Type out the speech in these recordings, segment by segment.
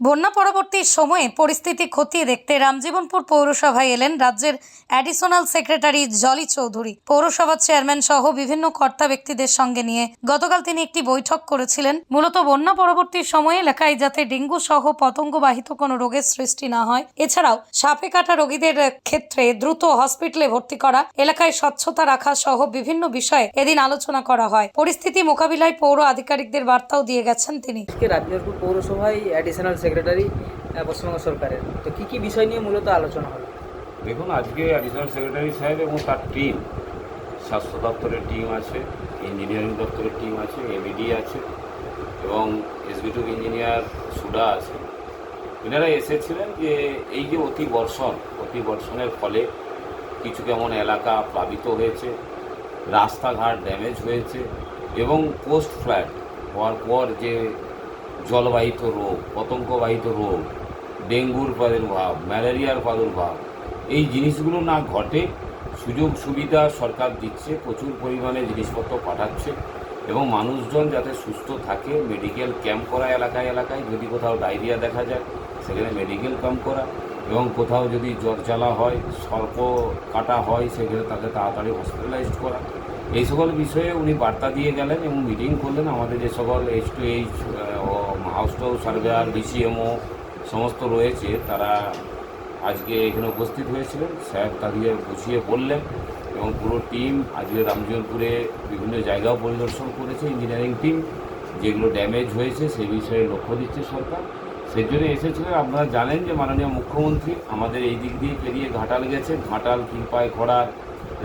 বন্যা পরবর্তী সময়ে পরিস্থিতি খতিয়ে দেখতে রামজীবনপুর পৌরসভায় এলেন রাজ্যের অ্যাডিশনাল সেক্রেটারি জলি চৌধুরী। পৌরসভার চেয়ারম্যান সহ বিভিন্ন কর্তা ব্যক্তিদের সঙ্গে নিয়ে গতকাল তিনি একটি বৈঠক করেছিলেন। মূলত বন্যা পরবর্তী সময়ে এলাকায় যাতে ডেঙ্গু সহ পতঙ্গবাহিত কোনো রোগের সৃষ্টি না হয়, এছাড়াও সাপে কাটা রোগীদের ক্ষেত্রে দ্রুত হসপিটালে ভর্তি করা, এলাকায় স্বচ্ছতা রাখা সহ বিভিন্ন বিষয়ে এদিন আলোচনা করা হয়। পরিস্থিতি মোকাবিলায় পৌর আধিকারিকদের বার্তাও দিয়ে গেছেন তিনি। পৌরসভায় সেক্রেটারি পশ্চিমবঙ্গ সরকারের। তো কী কী বিষয় নিয়ে মূলত আলোচনা হলো? দেখুন, আজকে অ্যাডিশনাল সেক্রেটারি সাহেব এবং তার টিম স্বাস্থ্য দপ্তরের টিম আছে ইঞ্জিনিয়ারিং দপ্তরের টিম আছে এবিডি আছে, এবং এসবিটুক ইঞ্জিনিয়ার সুডা আছে। এনারা এসেছিলেন যে এই যে অতি বর্ষণ অতি বর্ষণের ফলে কিছু কেমন এলাকা প্লাবিত হয়েছে, রাস্তাঘাট ড্যামেজ হয়েছে, এবং পোস্ট ফ্ল্যাট হওয়ার পর যে জলবাহিত রোগ, পতঙ্গবাহিত রোগ, ডেঙ্গুর প্রাদুর্ভাব, ম্যালেরিয়ার প্রাদুর্ভাব, এই জিনিসগুলো না ঘটে সুযোগ সুবিধা সরকার দিচ্ছে, প্রচুর পরিমাণে জিনিসপত্র পাঠাচ্ছে এবং মানুষজন যাতে সুস্থ থাকে মেডিকেল ক্যাম্প করা এলাকায় এলাকায়, যদি কোথাও ডায়রিয়া দেখা যায়, সেখানে মেডিকেল ক্যাম্প করা এবং কোথাও যদি জ্বর জ্বালা হয়, সর্প কাটা হয় সেখানে তাকে তাড়াতাড়ি হসপিটালাইজড করা। এই সকল বিষয়ে উনি বার্তা দিয়ে গেলেন এবং মিটিং করলেন আমাদের যে সকল H to H house to house surveyor, DCMO সমস্ত রয়েছে। তারা আজকে এখানে উপস্থিত হয়েছিলেন। স্যার তাদের বুঝিয়ে বললেন এবং পুরো টিম আজকে রামজীবনপুরে বিভিন্ন জায়গাও পরিদর্শন করেছে, ইঞ্জিনিয়ারিং টিম, যেগুলো ড্যামেজ হয়েছে সেই বিষয়ে লক্ষ্য দিচ্ছে সরকার। সেই জন্য এসেছিলেন। আপনারা জানেন যে মাননীয় মুখ্যমন্ত্রী আমাদের এই দিক দিয়ে পেরিয়ে ঘাটাল গেছে ঘাটাল কিরপায় খড়ার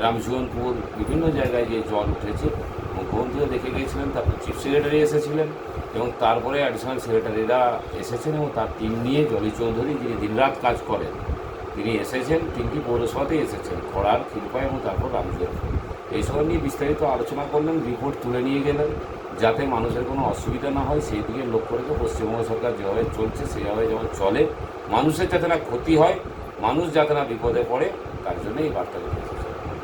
রামজীবনপুর বিভিন্ন জায়গায় যে জল উঠেছে মুখ্যমন্ত্রীও দেখে গিয়েছিলেন, তারপর চিফ সেক্রেটারি এসেছিলেন এবং তারপরে অ্যাডিশনাল সেক্রেটারিরা এসেছেন এবং তার টিম নিয়ে জলি চৌধুরী, যিনি দিনরাত কাজ করেন, তিনি এসেছেন, তিনটি পৌরসভাতেই এসেছেন খড়ার ক্ষীরপা এবং তারপর রামজীবনপুর। এইসব নিয়ে বিস্তারিত আলোচনা করলেন রিপোর্ট তুলে নিয়ে গেলেন যাতে মানুষের কোনো অসুবিধা না হয়, সেই দিকে লক্ষ্য রেখে পশ্চিমবঙ্গ সরকার যেভাবে চলছে, সেভাবে যেমন চলে, মানুষের যাতে না ক্ষতি হয়, মানুষ যাতে না বিপদে পড়ে, তার জন্য এই বার্তা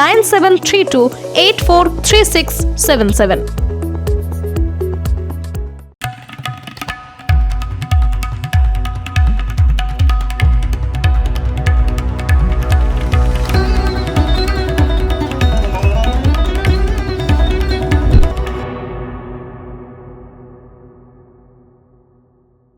nine seven three two eight four three six seven seven